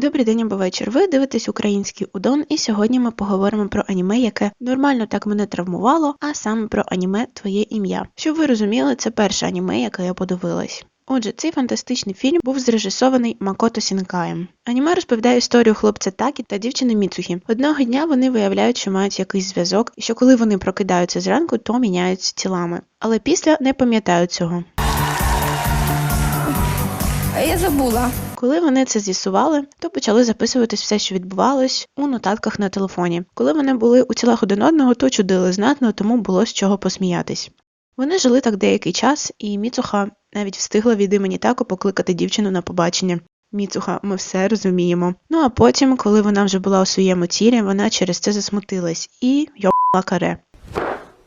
Добрий день або вечір. Ви дивитесь український удон, і сьогодні ми поговоримо про аніме, яке нормально так мене травмувало, а саме про аніме Твоє ім'я. Щоб ви розуміли, це перше аніме, яке я подивилась. Отже, цей фантастичний фільм був зрежисований Макото Сінкаєм. Аніме розповідає історію хлопця Такі та дівчини Міцухі. Одного дня вони виявляють, що мають якийсь зв'язок, і що коли вони прокидаються зранку, то міняються тілами. Але після не пам'ятають цього. А я забула. Коли вони це з'ясували, то почали записуватись все, що відбувалось у нотатках на телефоні. Коли вони були у тілах один одного, то чудили знатно, тому було з чого посміятись. Вони жили так деякий час, і Міцуха навіть встигла від імені тако покликати дівчину на побачення. Міцуха, ми все розуміємо. Ну а потім, коли вона вже була у своєму тілі, вона через це засмутилась і йобала каре.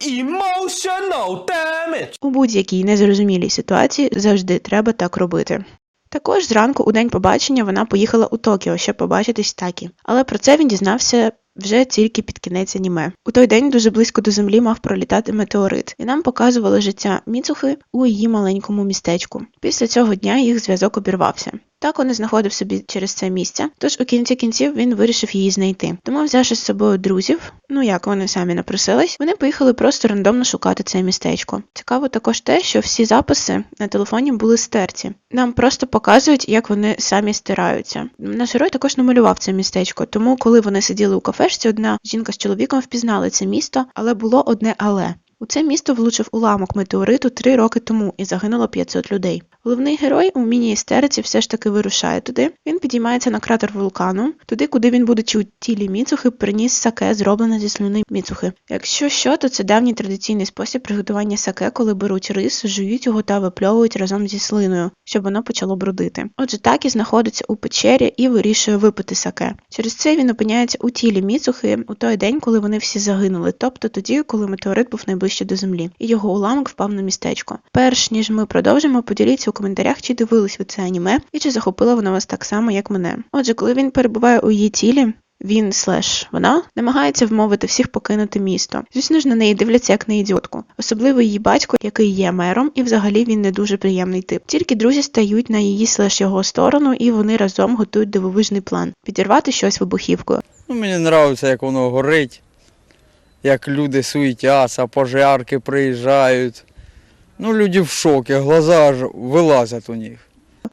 Emotional damage. У будь-якій незрозумілій ситуації завжди треба так робити. Також зранку у день побачення вона поїхала у Токіо, щоб побачитись Такі. Але про це він дізнався вже тільки під кінець аніме. У той день дуже близько до землі мав пролітати метеорит, і нам показували життя Міцухи у її маленькому містечку. Після цього дня їх зв'язок обірвався. Тако не знаходив собі через це місця, тож у кінці кінців він вирішив її знайти. Тому, взявши з собою друзів, ну як вони самі напросились, вони поїхали просто рандомно шукати це містечко. Цікаво також те, що всі записи на телефоні були стерті. Нам просто показують, як вони самі стираються. Наш герой також намалював це містечко, тому коли вони сиділи у кафешці, одна жінка з чоловіком впізнали це місто, але було одне але. У це місто влучив уламок метеориту три роки тому і загинуло 500 людей. Головний герой у міні-істериці все ж таки вирушає туди. Він підіймається на кратер вулкану, туди, куди він, будучи у тілі Міцухи, приніс саке, зроблене зі слюни Міцухи. Якщо що, то це давній традиційний спосіб приготування саке, коли беруть рис, жують його та випльовують разом зі слиною, щоб воно почало брудити. Отже, Такі знаходиться у печері і вирішує випити саке. Через це він опиняється у тілі Міцухи у той день, коли вони всі загинули, тобто тоді, коли метеорит був найближче до землі, і його уламок впав на містечко. Перш ніж ми продовжимо, поділіться коментарях, чи дивились ви це аніме, і чи захопило воно вас так само, як мене. Отже, коли він перебуває у її тілі. Він слеш вона намагається вмовити всіх покинути місто. Звісно ж, на неї дивляться як на ідіотку, особливо її батько, який є мером, і взагалі він не дуже приємний тип. Тільки друзі стають на її слеш його сторону, і вони разом готують дивовижний план підірвати щось вибухівкою. Ну, мені подобається, як воно горить, як люди суетяться, пожарки приїжджають. Ну, люди в шокі, глаза аж вилазять у них.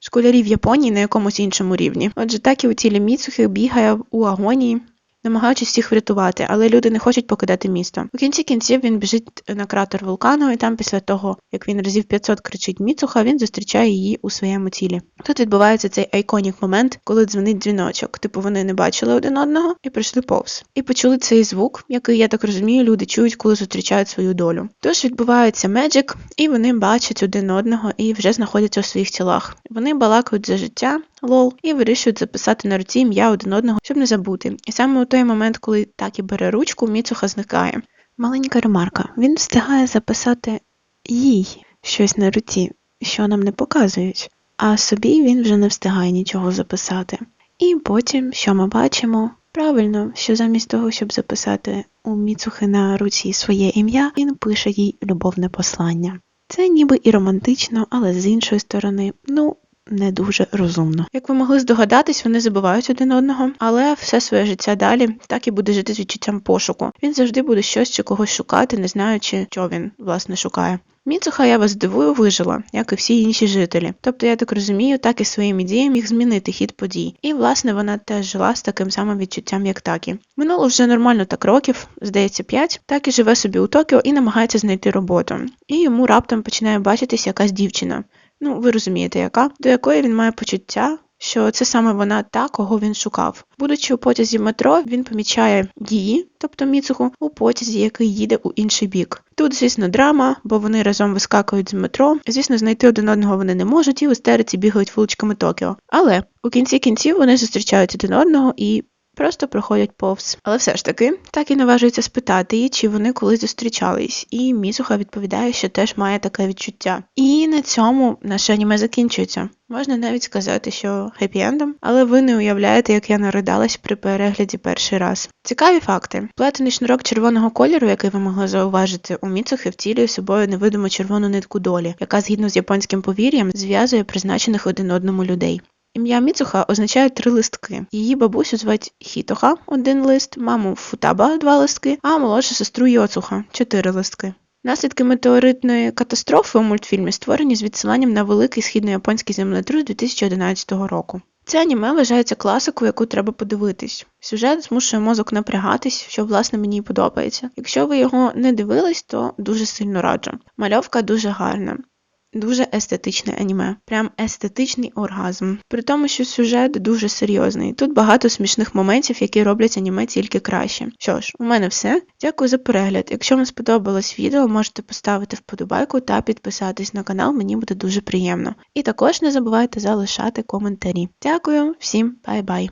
Школярі в Японії на якомусь іншому рівні. Отже, так і у тілі Міцухи бігає у агонії, намагаючись всіх врятувати, але люди не хочуть покидати місто. У кінці кінців він біжить на кратер вулкану, і там, після того, як він разів 500 кричить Міцуха, він зустрічає її у своєму тілі. Тут відбувається цей айконік момент, коли дзвонить дзвіночок. Типу вони не бачили один одного і прийшли повз. І почули цей звук, який, я так розумію, люди чують, коли зустрічають свою долю. Тож відбувається меджик, і вони бачать один одного і вже знаходяться у своїх тілах. Вони балакають за життя, лол, і вирішують записати на руці ім'я один одного, щоб не забути. І саме у той момент, коли такі бере ручку, Міцуха зникає. Маленька ремарка. Він встигає записати їй щось на руці, що нам не показують, а собі він вже не встигає нічого записати. І потім, що ми бачимо? Правильно, що замість того, щоб записати у Міцухи на руці своє ім'я, він пише їй любовне послання. Це ніби і романтично, але з іншої сторони, ну, не дуже розумно. Як ви могли здогадатись, вони забувають один одного, але все своє життя далі так і буде жити з відчуттям пошуку. Він завжди буде щось чи когось шукати, не знаючи, що він власне шукає. Міцуха, я вас здивую, вижила, як і всі інші жителі. Тобто, я так розумію, так і своїм ідеям міг змінити хід подій. І власне вона теж жила з таким самим відчуттям, як Такі. Минуло вже нормально так років, здається, п'ять. Такі живе собі у Токіо і намагається знайти роботу. І йому раптом починає бачитись якась дівчина. Ну, ви розумієте, яка, до якої він має почуття, що це саме вона та, кого він шукав. Будучи у потязі метро, він помічає її, тобто Міцуху, у потязі, який їде у інший бік. Тут, звісно, драма, бо вони разом вискакують з метро. Звісно, знайти один одного вони не можуть і у істериці бігають вуличками Токіо. Але у кінці кінців вони зустрічають один одного і. Просто проходять повз. Але все ж таки, так і наважується спитати її, чи вони колись зустрічались. І Мізуха відповідає, що теж має таке відчуття. І на цьому наше аніме закінчується. Можна навіть сказати, що хеппі-ендом, але ви не уявляєте, як я наридалась при перегляді перший раз. Цікаві факти: плетений шнурок червоного кольору, який ви могли зауважити, у Міцухи втілює собою невидиму червону нитку долі, яка згідно з японським повір'ям зв'язує призначених один одному людей. Ім'я Міцуха означає три листки. Її бабусю звать Хітоха один лист, маму Футаба два листки, а молодшу сестру Йоцуха чотири листки. Наслідки метеоритної катастрофи у мультфільмі створені з відсиланням на великий східнояпонський землетрус 2011 року. Це аніме вважається класикою, яку треба подивитись. Сюжет змушує мозок напрягатись, що власне мені подобається. Якщо ви його не дивились, то дуже сильно раджу. Мальовка дуже гарна. Дуже естетичне аніме, прям естетичний оргазм. При тому, що сюжет дуже серйозний. Тут багато смішних моментів, які роблять аніме тільки краще. Що ж, у мене все. Дякую за перегляд. Якщо вам сподобалось відео, можете поставити вподобайку та підписатись на канал, мені буде дуже приємно. І також не забувайте залишати коментарі. Дякую, всім бай-бай!